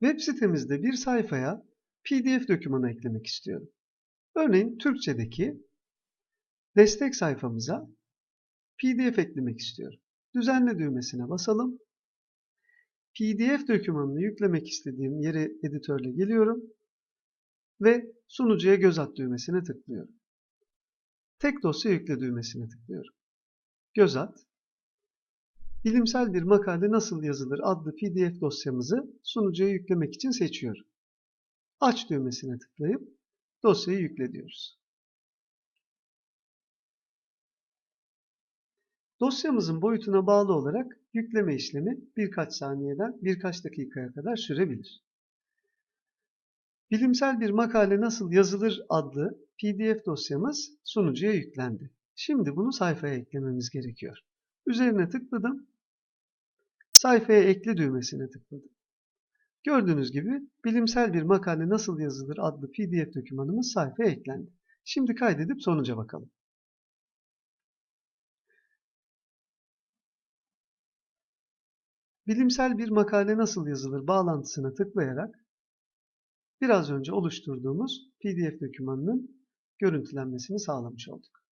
Web sitemizde bir sayfaya PDF dokümanı eklemek istiyorum. Örneğin Türkçedeki destek sayfamıza PDF eklemek istiyorum. Düzenle düğmesine basalım. PDF dokümanını yüklemek istediğim yere editörle geliyorum ve sunucuya göz at düğmesine tıklıyorum. Tek dosya yükle düğmesine tıklıyorum. Göz at. Bilimsel bir makale nasıl yazılır adlı PDF dosyamızı sunucuya yüklemek için seçiyorum. Aç düğmesine tıklayıp dosyayı yükle diyoruz. Dosyamızın boyutuna bağlı olarak yükleme işlemi birkaç saniyeden birkaç dakikaya kadar sürebilir. Bilimsel bir makale nasıl yazılır adlı PDF dosyamız sunucuya yüklendi. Şimdi bunu sayfaya eklememiz gerekiyor. Üzerine tıkladım. Sayfaya ekle düğmesine tıkladım. Gördüğünüz gibi bilimsel bir makale nasıl yazılır adlı PDF dokümanımız sayfaya eklendi. Şimdi kaydedip sonuca bakalım. Bilimsel bir makale nasıl yazılır bağlantısına tıklayarak biraz önce oluşturduğumuz PDF dokümanının görüntülenmesini sağlamış olduk.